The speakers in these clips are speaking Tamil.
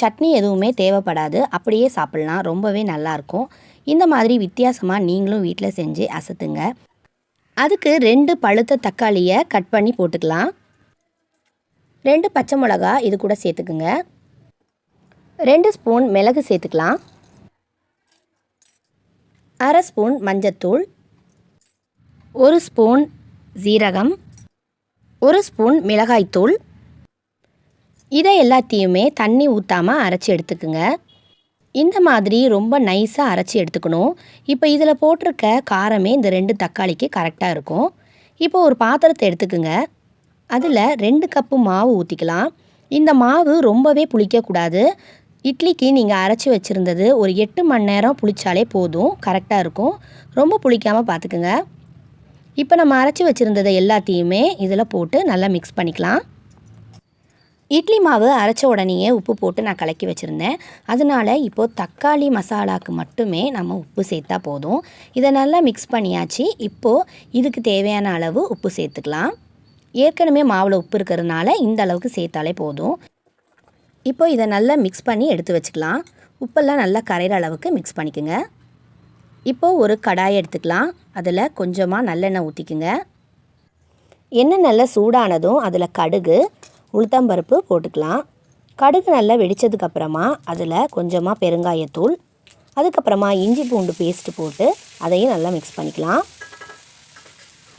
சட்னி எதுவுமே தேவைப்படாது. அப்படியே சாப்பிட்லாம். ரொம்பவே நல்லாயிருக்கும். இந்த மாதிரி வித்தியாசமாக நீங்களும் வீட்டில் செஞ்சு அசத்துங்க. அதுக்கு ரெண்டு பழுத்த தக்காளியை கட் பண்ணி போட்டுக்கலாம். ரெண்டு பச்சை மிளகா இது கூட சேர்த்துக்குங்க. ரெண்டு ஸ்பூன் மிளகு சேர்த்துக்கலாம். அரை ஸ்பூன் மஞ்சத்தூள். ஒரு ஸ்பூன் ஜீரகம் ஒரு ஸ்பூன் மிளகாய்த்தூள். இதை எல்லாத்தையுமே தண்ணி ஊற்றாமல் அரைச்சி எடுத்துக்குங்க. இந்த மாதிரி ரொம்ப நைஸாக அரைச்சி எடுத்துக்கணும். இப்போ இதில் போட்டிருக்க காரமே இந்த ரெண்டு தக்காளிக்கு கரெக்டாக இருக்கும். இப்போ ஒரு பாத்திரத்தை எடுத்துக்குங்க. அதில் ரெண்டு கப்பு மாவு ஊற்றிக்கலாம் இந்த மாவு ரொம்பவே புளிக்கக்கூடாது. இட்லிக்கு நீங்கள் அரைச்சி வச்சுருந்தது ஒரு எட்டு மணி நேரம் புளிச்சாலே போதும் கரெக்டாக இருக்கும். ரொம்ப புளிக்காமல் பார்த்துக்குங்க. இப்போ நம்ம அரைச்சி வச்சுருந்ததை எல்லாத்தையுமே இதில் போட்டு நல்லா மிக்ஸ் பண்ணிக்கலாம். இட்லி மாவு அரைச்ச உடனேயே உப்பு போட்டு நான் கலக்கி வச்சுருந்தேன். அதனால் இப்போது தக்காளி மசாலாவுக்கு மட்டுமே நம்ம உப்பு சேர்த்தா போதும். இதை நல்லா மிக்ஸ் பண்ணியாச்சு. இப்போது இதுக்கு தேவையான அளவு உப்பு சேர்த்துக்கலாம். ஏற்கனவே மாவில் உப்பு இருக்கிறதுனால இந்த அளவுக்கு சேர்த்தாலே போதும். இப்போ இதை நல்லா மிக்ஸ் பண்ணி எடுத்து வச்சுக்கலாம். உப்பெல்லாம் நல்லா கரையிற அளவுக்கு மிக்ஸ் பண்ணிக்கோங்க. இப்போது ஒரு கடாய் எடுத்துக்கலாம். அதில் கொஞ்சமாக நல்லெண்ணெய் ஊற்றிக்குங்க எண்ணெய் நல்லா சூடானதும் அதில் கடுகு உளுத்தம்பருப்பு போட்டுக்கலாம். கடுகு நல்லா வெடித்ததுக்கப்புறமா அதில் கொஞ்சமாக பெருங்காயத்தூள் அதுக்கப்புறமா இஞ்சி பூண்டு பேஸ்ட்டு போட்டு அதையும் நல்லா மிக்ஸ் பண்ணிக்கலாம்.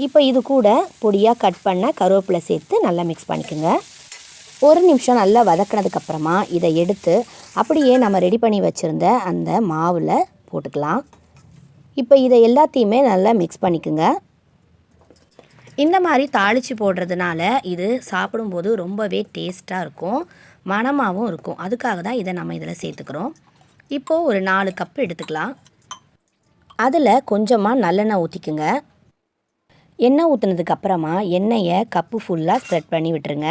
இப்போ இது கூட பொடியாக கட் பண்ண கருவேப்பிலை சேர்த்து நல்லா மிக்ஸ் பண்ணிக்கோங்க. ஒரு நிமிஷம் நல்லா வதக்கினதுக்கப்புறமா இதை எடுத்து அப்படியே நம்ம ரெடி பண்ணி வச்சுருந்த அந்த மாவில் போட்டுக்கலாம். இப்போ இதை எல்லாத்தையுமே நல்லா மிக்ஸ் பண்ணிக்கோங்க. இந்த மாதிரி தாளித்து போடுறதுனால இது சாப்பிடும்போது ரொம்பவே டேஸ்ட்டாக இருக்கும். மணமாகவும் இருக்கும். அதுக்காக தான் இதை நம்ம இதில் சேர்த்துக்கிறோம். இப்போது ஒரு நாலு கப் எடுத்துக்கலாம். அதில் கொஞ்சமாக நல்லெண்ணெய் ஊற்றிக்குங்க எண்ணெய் ஊற்றுனதுக்கு அப்புறமா எண்ணெயை கப்பு ஃபுல்லாக ஸ்ப்ரெட் பண்ணி விட்டுருங்க.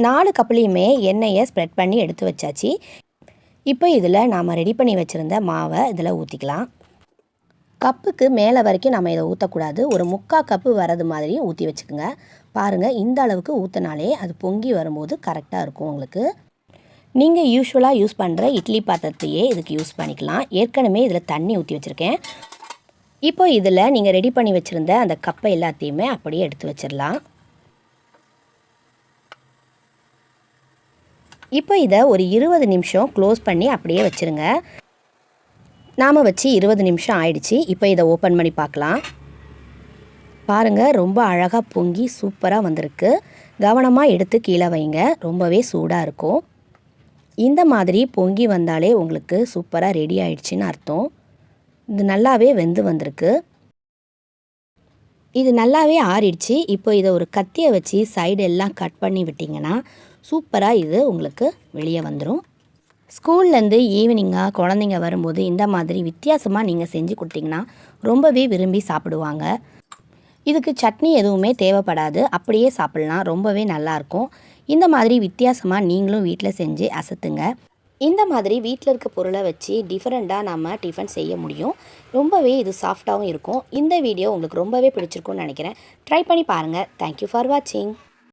நாலு கப்புலேயுமே எண்ணெயை ஸ்ப்ரெட் பண்ணி எடுத்து வச்சாச்சு. இப்போ இதில் நாம் ரெடி பண்ணி வச்சுருந்த மாவை இதில் ஊற்றிக்கலாம் கப்புக்கு மேலே வரைக்கும் நம்ம இதை ஊற்றக்கூடாது ஒரு முக்கால் கப்பு வரது மாதிரியும் ஊற்றி வச்சுக்கோங்க. பாருங்கள் இந்த அளவுக்கு ஊற்றினாலே அது பொங்கி வரும்போது கரெக்டாக இருக்கும் உங்களுக்கு. நீங்கள் யூஸ்வலாக யூஸ் பண்ணுற இட்லி பாத்திரத்தையே இதுக்கு யூஸ் பண்ணிக்கலாம். ஏற்கனவே இதில் தண்ணி ஊற்றி வச்சுருக்கேன். இப்போ இதில் நீங்கள் ரெடி பண்ணி வச்சுருந்த அந்த கப்பை எல்லாத்தையுமே அப்படியே எடுத்து வச்சிடலாம். இப்போ இதை ஒரு இருபது நிமிஷம் க்ளோஸ் பண்ணி அப்படியே வச்சுருங்க. நாம் வச்சு இருபது நிமிஷம் ஆயிடுச்சு. இப்போ இதை ஓப்பன் பண்ணி பார்க்கலாம். பாருங்கள் ரொம்ப அழகாக பொங்கி சூப்பராக வந்திருக்கு. கவனமாக எடுத்து கீழே வைங்க. ரொம்பவே சூடாக இருக்கும். இந்த மாதிரி பொங்கி வந்தாலே உங்களுக்கு சூப்பராக ரெடி ஆயிடுச்சுன்னு அர்த்தம். இது நல்லாவே வெந்து வந்திருக்கு. இது நல்லாவே ஆறிடுச்சு. இப்போ இதை ஒரு கத்தியை வச்சு சைடு எல்லாம் கட் பண்ணி விட்டிங்கன்னா சூப்பராக இது உங்களுக்கு வெளியே வந்துடும் ஸ்கூல்லேருந்து ஈவினிங்காக குழந்தைங்க வரும்போது இந்த மாதிரி வித்தியாசமாக நீங்கள் செஞ்சு கொடுத்தீங்கன்னா ரொம்பவே விரும்பி சாப்பிடுவாங்க. இதுக்கு சட்னி எதுவுமே தேவைப்படாது. அப்படியே சாப்பிட்லாம். ரொம்பவே நல்லாயிருக்கும் இந்த மாதிரி வித்தியாசமாக நீங்களும் வீட்டில் செஞ்சு அசத்துங்க. இந்த மாதிரி வீட்டில் இருக்க பொருளை வச்சு டிஃப்ரெண்ட்டாக நம்ம டிஃபன் செய்ய முடியும். ரொம்பவே இது சாஃப்டாகவும் இருக்கும். இந்த வீடியோ உங்களுக்கு ரொம்பவே பிடிச்சிருக்கும்னு நினைக்கிறேன். ட்ரை பண்ணி பாருங்கள் தேங்க்யூ ஃபார் வாட்சிங்